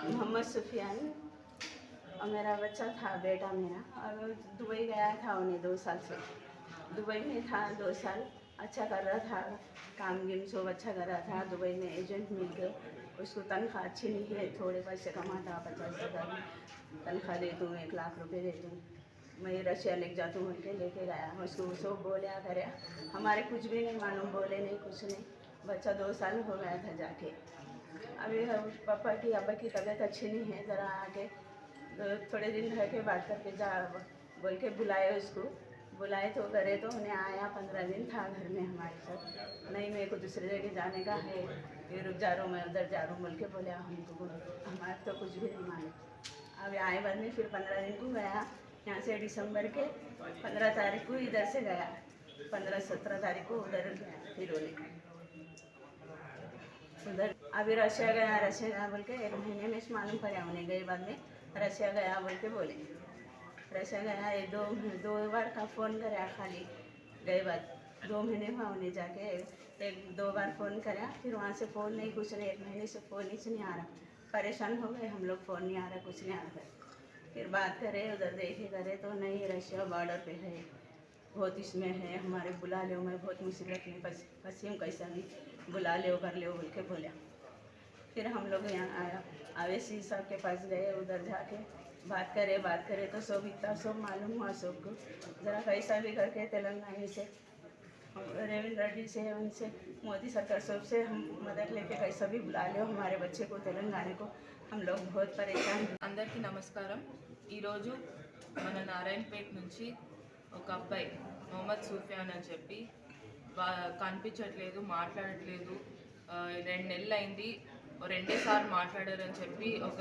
मोहम्मद सुफियान और मेरा बच्चा था, बेटा मेरा। और दुबई गया था उन्हें दो साल से। दुबई में था दो साल अच्छा कर रहा था काम गिम सब अच्छा कर रहा था। दुबई में एजेंट मिल गए, उसको तनख्वाह अच्छी नहीं है, थोड़े पैसे कमाता, पचास हज़ार तनख्वाह दे दूँ, एक लाख रुपए दे दूँ। मैं रशिया लेके जाती हूँ के लेके गया। उसको सब बोला करे हमारे कुछ भी नहीं मालूम, बोले नहीं, कुछ नहीं। बच्चा दो साल हो गया था जाके। अभी पापा की अब्बा की तबीयत अच्छी नहीं है, ज़रा तो थोड़े दिन रह के बात करके जा, बोल के बुलाए उसको। बुलाए तो करे तो उन्हें आया, पंद्रह दिन था घर में हमारे साथ। नहीं, मेरे को दूसरी जगह जाने का है। ये रुक जा रहा हूँ मैं उधर जा रहा हूँ बोल के बोले हमको हमारे तो कुछ भी नहीं मालूम। अभी आए बाद में फिर पंद्रह दिन को गया यहाँ से दिसंबर के पंद्रह तारीख को इधर से गया। पंद्रह सत्रह तारीख को उधर गया हिरोली उधर अभी रशिया गया रशिया गया बोल के एक महीने में मालूम पड़ा उन्हें गए बाद में। रशिया गया बोल के बोले। रशिया गया, ये दो दो बार का फ़ोन कराया खाली, गए बाद। दो महीने हुआ उन्हें जाके, एक, दो बार फ़ोन कराया फिर वहाँ से फ़ोन नहीं कुछ नहीं, एक महीने से फ़ोन ही नहीं आ रहा। परेशान हो गए, हम लोग फ़ोन नहीं आ रहा, कुछ नहीं आ रहा। फिर बात करे, उधर देखे करे तो नहीं, रशिया बॉर्डर पे है। बहुत इसमें है, हमारे बुला लो मैं बहुत मुसीबत में फंस हूँ, कैसा भी। बुला लो कर लो बोल के बोला। फिर हम लोग यहाँ आया आवेशी साहब के पास गए उधर जाके बात करे बात करे तो सब इतना सब मालूम हुआ सबको ज़रा कैसा भी करके तेलंगाना से हम रेवंत रेड्डी से उनसे मोदी सरकार सबसे हम मदद लेके कैसा भी बुला लो हमारे बच्चे को तेलंगाना को हम लोग बहुत परेशान हैं అందరికీ నమస్కారం ఈరోజు మన నారాయణపేట నుంచి ఒక అబ్బాయి మొహమ్మద్ సూఫియాన్ అని చెప్పి వా- కనిపించట్లేదు మాట్లాడట్లేదు ఆ, రెండు నెలలు అయింది ఓ రెండే సార్లు మాట్లాడారని చెప్పి ఒక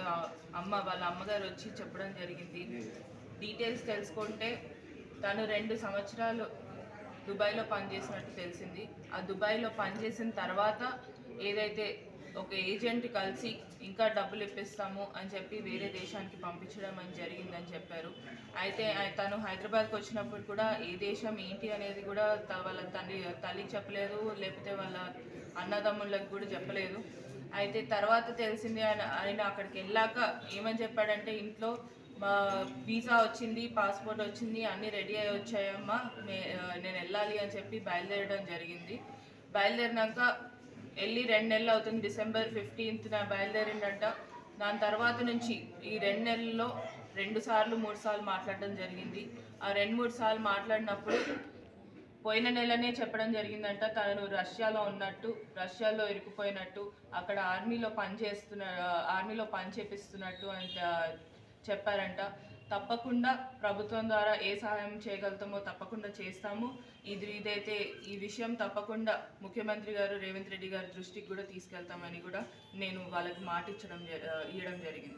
అమ్మ వాళ్ళ అమ్మగారు వచ్చి చెప్పడం జరిగింది. డీటెయిల్స్ తెలుసుకుంటే తను రెండు సంవత్సరాలు దుబాయ్లో పనిచేసినట్టు తెలిసింది. ఆ దుబాయ్లో పనిచేసిన తర్వాత ఏదైతే ఒక ఏజెంట్ కలిసి ఇంకా డబ్బులు ఇప్పిస్తాము అని చెప్పి వేరే దేశానికి పంపించడం అని జరిగిందని చెప్పారు. అయితే తను హైదరాబాద్కి వచ్చినప్పుడు కూడా ఏ దేశం ఏంటి అనేది కూడా త- వాళ్ళ తల్లి తల్లికి చెప్పలేదు లేకపోతే వాళ్ళ అన్నదమ్ముళ్ళకి కూడా చెప్పలేదు. అయితే తర్వాత తెలిసింది ఆయన ఆయన అక్కడికి వెళ్ళాక ఏమని చెప్పాడంటే ఇంట్లో మా వీసా వచ్చింది పాస్పోర్ట్ వచ్చింది అన్నీ రెడీ అయ్యి వచ్చాయమ్మా మే నేను వెళ్ళాలి అని చెప్పి బయలుదేరడం జరిగింది. బయలుదేరినాక వెళ్ళి రెండు నెలలు అవుతుంది డిసెంబర్ ఫిఫ్టీన్త్న బయలుదేరిందంట. దాని తర్వాత నుంచి ఈ రెండు నెలల్లో రెండు సార్లు మూడు సార్లు మాట్లాడడం జరిగింది. ఆ రెండు మూడు సార్లు మాట్లాడినప్పుడు పోయిన నెలనే చెప్పడం జరిగిందంట. తను రష్యాలో ఉన్నట్టు రష్యాలో ఇరుక్కుపోయినట్టు అక్కడ ఆర్మీలో పనిచేస్తున్న ఆర్మీలో పని చేపిస్తున్నట్టు అని చెప్పారంట. తప్పకుండా ప్రభుత్వం ద్వారా ఏ సహాయం చేయగలుగుతామో తప్పకుండా చేస్తాము. ఇది ఇదైతే ఈ విషయం తప్పకుండా ముఖ్యమంత్రి గారు రేవంత్ రెడ్డి గారి దృష్టికి కూడా తీసుకెళ్తామని కూడా నేను వాళ్ళకి మాట ఇచ్చడం జ- ఇవ్వడం జరిగింది.